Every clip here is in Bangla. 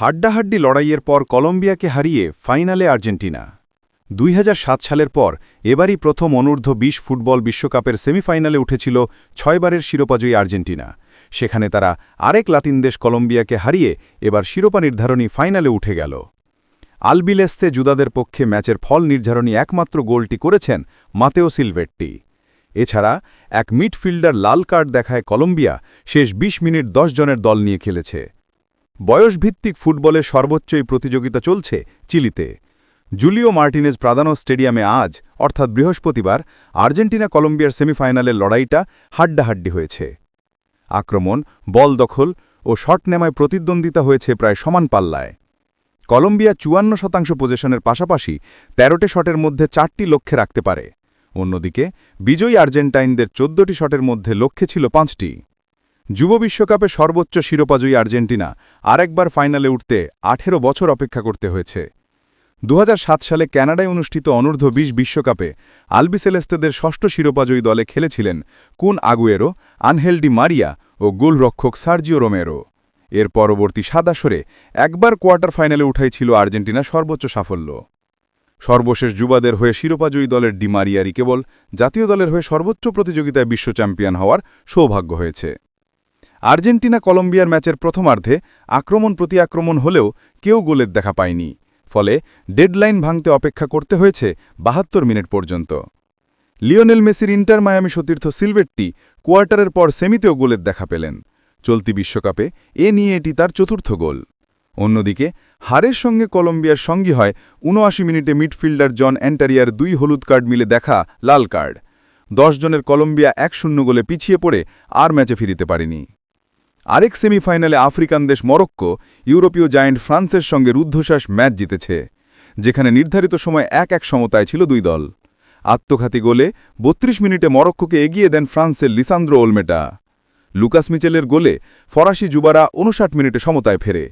হাড্ডাহাড্ডি লড়াইয়ের পর কলম্বিয়াকে হারিয়ে ফাইনালে আর্জেন্টিনা। দুই হাজার সাত সালের পর এবারই প্রথম অনূর্ধ্ব বিশ ফুটবল বিশ্বকাপের সেমিফাইনালে উঠেছিল ছয়বারের শিরোপাজয়ী আর্জেন্টিনা। সেখানে তারা আরেক লাতিন দেশ কলম্বিয়াকে হারিয়ে এবার শিরোপা নির্ধারণী ফাইনালে উঠে গেল। আলবিলেস্তে জুদাদের পক্ষে ম্যাচের ফল নির্ধারণী একমাত্র গোলটি করেছেন মাতেও সিলভেট্টি। এছাড়া এক মিডফিল্ডার লাল কার্ড দেখায় কলম্বিয়া শেষ ২০ মিনিট দশ জনের দল নিয়ে খেলেছে। বয়সভিত্তিক ফুটবলের সর্বোচ্চই প্রতিযোগিতা চলছে চিলিতে। জুলিও মার্টিনেজ প্রাদানো স্টেডিয়ামে আজ, অর্থাৎ বৃহস্পতিবার, আর্জেন্টিনা কলম্বিয়ার সেমিফাইনালের লড়াইটা হাড্ডাহাড্ডি হয়েছে। আক্রমণ, বল দখল ও শট নেমায় প্রতিদ্বন্দ্বিতা হয়েছে প্রায় সমান পাল্লায়। কলম্বিয়া চুয়ান্ন শতাংশ পজিশনের পাশাপাশি তেরোটে শটের মধ্যে চারটি লক্ষ্যে রাখতে পারে। অন্যদিকে, বিজয়ী আর্জেন্টাইনদের চোদ্দটি শটের মধ্যে লক্ষ্যে ছিল পাঁচটি। যুব বিশ্বকাপে সর্বোচ্চ শিরোপাজয়ী আর্জেন্টিনা আরেকবার ফাইনালে উঠতে আঠেরো বছর অপেক্ষা করতে হয়েছে। দু হাজার সাত সালে ক্যানাডায় অনুষ্ঠিত অনূর্ধ্ব বিশ বিশ্বকাপে আলবিসেলেস্তেদের ষষ্ঠ শিরোপাজয়ী দলে খেলেছিলেন কুন আগুয়েরো, আনহেলডি মারিয়া ও গোলরক্ষক সার্জিও রোমেরো। এর পরবর্তী সাদাসরে একবার কোয়ার্টার ফাইনালে উঠাইছিল আর্জেন্টিনা সর্বোচ্চ সাফল্য। সর্বশেষ যুবাদের হয়ে শিরোপাজয়ী দলের ডিমারিয়ারি কেবল জাতীয় দলের হয়ে সর্বোচ্চ প্রতিযোগিতায় বিশ্ব চ্যাম্পিয়ন হওয়ার সৌভাগ্য হয়েছে। আর্জেন্টিনা কলম্বিয়ার ম্যাচের প্রথমার্ধে আক্রমণ প্রতি আক্রমণ হলেও কেউ গোলের দেখা পায়নি। ফলে ডেডলাইন ভাঙতে অপেক্ষা করতে হয়েছে বাহাত্তর মিনিট পর্যন্ত। লিওনেল মেসির ইন্টার মায়ামি সতীর্থ সিলভেটটি কোয়ার্টারের পর সেমিতেও গোলের দেখা পেলেন। চলতি বিশ্বকাপে এ নিয়ে এটি তার চতুর্থ গোল। অন্যদিকে, হারের সঙ্গে কলম্বিয়ার সঙ্গী হয় উনআশি মিনিটে মিডফিল্ডার জন অ্যান্টারিয়ার দুই হলুদ কার্ড মিলে দেখা লাল কার্ড। দশ জনের কলম্বিয়া এক শূন্য গোলে পিছিয়ে পড়ে আর ম্যাচে ফিরিতে পারেনি। আরেক সেমিফাইনালে আফ্রিকান দেশ মরক্কো ইউরোপীয় জায়েন্ট ফ্রান্সের সঙ্গে রুদ্ধশ্বাস ম্যাচ জিতেছে, যেখানে নির্ধারিত সময় এক এক সমতায় ছিল দুই দল। আত্মঘাতী গোলে ৩২ মিনিটে মরক্কোকে এগিয়ে দেন ফ্রান্সের লিসান্দ্রো ওলমেটা। লুকাস মিচেলের গোলে ফরাসি যুবারা উনষাট মিনিটে সমতায় ফেরে।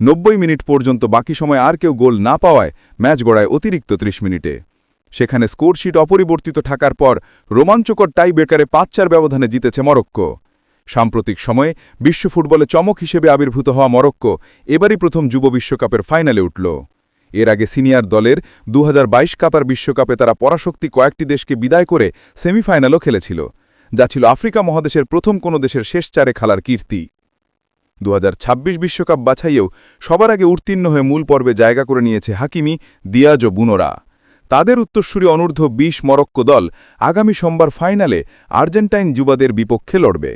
নব্বই মিনিট পর্যন্ত বাকি সময় আর কেউ গোল না পাওয়ায় ম্যাচ গড়ায় অতিরিক্ত ৩০ মিনিটে। সেখানে স্কোরশিট অপরিবর্তিত থাকার পর রোমাঞ্চকর টাই বেকারে পাঁচ চার ব্যবধানে জিতেছে মরক্কো। সাম্প্রতিক সময়ে বিশ্ব ফুটবলে চমক হিসেবে আবির্ভূত হওয়া মরক্কো এবারই প্রথম যুব বিশ্বকাপের ফাইনালে উঠল। এর আগে সিনিয়র দলের দুহাজার বাইশ কাতার বিশ্বকাপে তারা পরাশক্তি কয়েকটি দেশকে বিদায় করে সেমিফাইনালও খেলেছিল, যা ছিল আফ্রিকা মহাদেশের প্রথম কোনো দেশের শেষ চারে খেলার কীর্তি। দু বিশ্বকাপ বাছাইয়েও সবার আগে উত্তীর্ণ হয়ে মূল পর্বে জায়গা করে নিয়েছে হাকিমি দিয়াজ ও বুনোরা। তাদের উত্তরসূরি অনূর্ধ্ব ২০ মরক্কো দল আগামী সোমবার ফাইনালে আর্জেন্টাইন যুবাদের বিপক্ষে লড়বে।